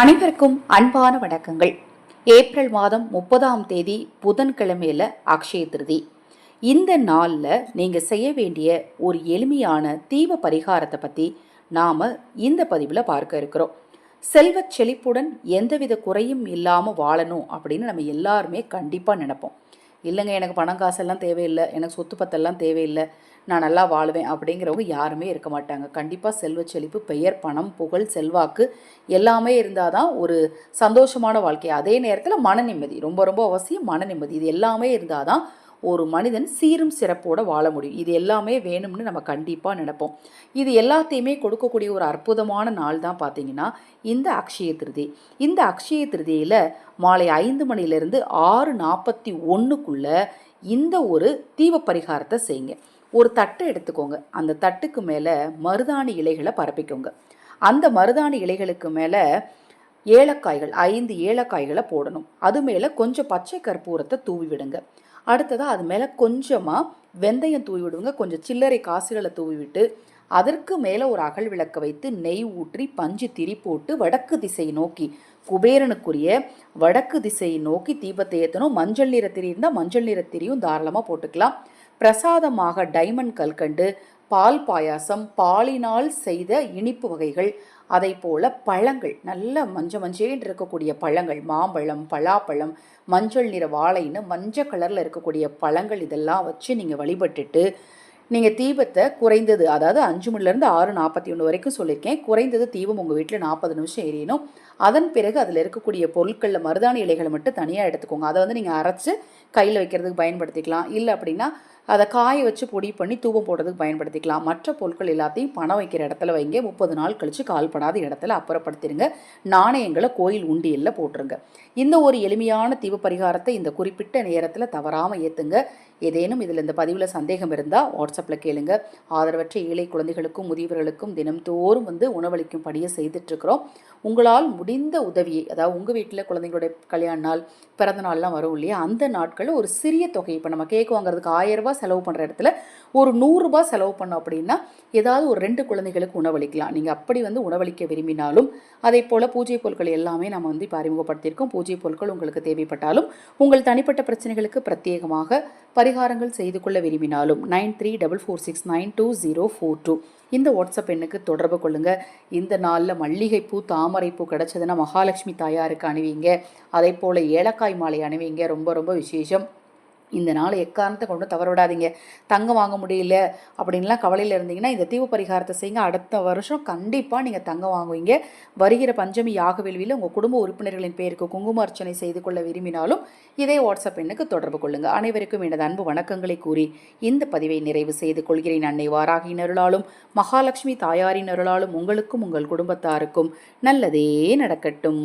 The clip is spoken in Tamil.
அனைவருக்கும் அன்பான வணக்கங்கள். ஏப்ரல் மாதம் முப்பதாம் தேதி புதன்கிழமையில் அக்ஷய திருதி. இந்த நாளில் நீங்கள் செய்ய வேண்டிய ஒரு எளிமையான தீப பரிகாரத்தை பற்றி நாம் இந்த பதிவில் பார்க்க இருக்கிறோம். செல்வச் செழிப்புடன் எந்தவித குறையும் இல்லாமல் வாழணும் அப்படின்னு நம்ம எல்லாருமே கண்டிப்பாக நினைப்போம். இல்லைங்க எனக்கு பணம் காசெல்லாம் தேவையில்லை எனக்கு சொத்து பத்தெல்லாம் தேவையில்லை நான் நல்லா வாழ்வேன் அப்படிங்கிறவங்க யாருமே இருக்க மாட்டாங்க. கண்டிப்பாக செல்வச் செழிப்பு பெயர் பணம் புகழ் செல்வாக்கு எல்லாமே இருந்தால் தான் ஒரு சந்தோஷமான வாழ்க்கை. அதே நேரத்தில் மன நிம்மதி ரொம்ப ரொம்ப அவசியம் மன நிம்மதி. இது எல்லாமே இருந்தால் தான் ஒரு மனிதன் சீரும் சிறப்போடு வாழ முடியும். இது எல்லாமே வேணும்னு நம்ம கண்டிப்பாக நினைப்போம். இது எல்லாத்தையுமே கொடுக்கக்கூடிய ஒரு அற்புதமான நாள் தான் பார்த்தீங்கன்னா இந்த அக்ஷய திருதி. இந்த அக்ஷய திருதியில் மாலை ஐந்து மணிலேருந்து ஆறு நாற்பத்தி ஒன்றுக்குள்ளே இந்த ஒரு தீப பரிகாரத்தை செய்யுங்க. ஒரு தட்டை எடுத்துக்கோங்க. அந்த தட்டுக்கு மேலே மருதாணி இலைகளை பரப்பிக்கோங்க. அந்த மருதாணி இலைகளுக்கு மேலே ஏலக்காய்கள் ஐந்து ஏலக்காய்களை போடணும். அது மேலே கொஞ்சம் பச்சை கற்பூரத்தை தூவி விடுங்க. அடுத்ததாக அது மேலே கொஞ்சமாக வெந்தயம் தூவி விடுங்க. கொஞ்சம் சில்லறை காசுகளை தூவி விட்டு அதற்கு மேலே ஒரு அகல் விளக்க வைத்து நெய் ஊற்றி பஞ்சு திரி போட்டு வடக்கு திசை நோக்கி குபேரனுக்குரிய வடக்கு திசையை நோக்கி தீபத்தை ஏற்றணும் மஞ்சள் நிற திரி இருந்தால் மஞ்சள் நிற திரியும் தாராளமாக போட்டுக்கலாம். பிரசாதமாக டைமண்ட் கல்கண்டு பால் பாயாசம் பாலினால் செய்த இனிப்பு வகைகள் அதை போல பழங்கள் நல்ல மஞ்ச மஞ்சேன்னு இருக்கக்கூடிய பழங்கள் மாம்பழம் பலாப்பழம் மஞ்சள் நிற வாழைன்னு மஞ்சள் கலரில் இருக்கக்கூடிய பழங்கள் இதெல்லாம் வச்சு நீங்கள் வழிபட்டுட்டு நீங்கள் தீபத்தை குறைந்தது அதாவது அஞ்சு மணிலேருந்து ஆறு நாற்பத்தி ஒன்று வரைக்கும் சொல்லியிருக்கேன் குறைந்தது தீபம் உங்கள் வீட்டில் நாற்பது நிமிஷம் எரியணும் அதன் பிறகு அதில் இருக்கக்கூடிய பொருட்களில் மருதாணி இலைகளை மட்டும் தனியாக எடுத்துக்கோங்க. அதை வந்து நீங்கள் அரைச்சி கையில் வைக்கிறதுக்கு பயன்படுத்திக்கலாம். இல்லை அப்படின்னா அதை காய வச்சு பொடி பண்ணி தூபம் போடுறதுக்கு பயன்படுத்திக்கலாம். மற்ற பொருட்கள் எல்லாத்தையும் பணம் வைக்கிற இடத்துல வைங்க. முப்பது நாள் கழித்து கால்படாத இடத்துல அப்புறப்படுத்திடுங்க. நாணயங்களை கோயில் உண்டியலில் போட்டுருங்க. இந்த ஒரு எளிமையான தீப பரிகாரத்தை இந்த குறிப்பிட்ட நேரத்தில் தவறாமல் ஏற்றுங்க ஏதேனும் இதில் இந்த பதிவில் சந்தேகம் இருந்தால் வாட்ஸ்அப்பில் கேளுங்க. ஆதரவற்ற ஏழை குழந்தைகளுக்கும் முதியவர்களுக்கும் தினம்தோறும் வந்து உணவளிக்கும் படியை செய்துட்ருக்குறோம். உங்களால் முடிந்த உதவியை அதாவது உங்கள் வீட்டில் குழந்தைங்களுடைய கல்யாண நாள் பிறந்த நாள்லாம் வரும் இல்லையா? அந்த நாட்களில் ஒரு சிறிய தொகை இப்போ நம்ம கேக் வாங்குறதுக்கு ஆயிரம் ரூபாய் செலவு பண்ணுற இடத்துல ஒரு நூறுரூபா செலவு பண்ணோம் அப்படின்னா ஏதாவது ஒரு ரெண்டு குழந்தைகளுக்கு உணவளிக்கலாம். நீங்கள் அப்படி வந்து உணவளிக்க விரும்பினாலும் அதே போல் பூஜை பொருட்கள் எல்லாமே நம்ம வந்து இப்போ அறிமுகப்படுத்தியிருக்கோம். பூஜை பொருட்கள் உங்களுக்கு தேவைப்பட்டாலும் உங்கள் தனிப்பட்ட பிரச்சனைகளுக்கு பிரத்யேகமாக பரிகாரங்கள் செய்து கொள்ள விரும்பினாலும் nine three double four six nine two zero four two. இந்த வாட்ஸ்அப் எண்ணுக்கு தொடர்பு கொள்ளுங்கள் இந்த நாளில் மல்லிகைப்பூ தாமரைப்பூ கிடச்சதுன்னா மகாலட்சுமி தாயாருக்கு அணிவிங்க. அதே போல் ஏலக்காய் மாலை அணிவிங்க. ரொம்ப ரொம்ப விசேஷம். இந்த நாள் எக்காரணத்தை கொண்டு தவற விடாதீங்க தங்கம் வாங்க முடியல அப்படின்லாம் கவலையில் இருந்தீங்கன்னா இந்த தீவு பரிகாரத்தை செய்யுங்க. அடுத்த வருஷம் கண்டிப்பாக நீங்கள் தங்கம் வாங்குவீங்க. வருகிற பஞ்சமி யாக வேள்வியில் உங்கள் குடும்ப உறுப்பினர்களின் பேருக்கு குங்கும அர்ச்சனை செய்து கொள்ள விரும்பினாலும் இதே வாட்ஸ்அப் எண்ணுக்கு தொடர்பு கொள்ளுங்கள் அனைவருக்கும் எனது அன்பு வணக்கங்களை கூறி இந்த பதிவை நிறைவு செய்து கொள்கிறேன். அன்னை வாராகின் அருளாலும் மகாலட்சுமி தாயாரின் அருளாலும் உங்களுக்கும் உங்கள் குடும்பத்தாருக்கும் நல்லதே நடக்கட்டும்.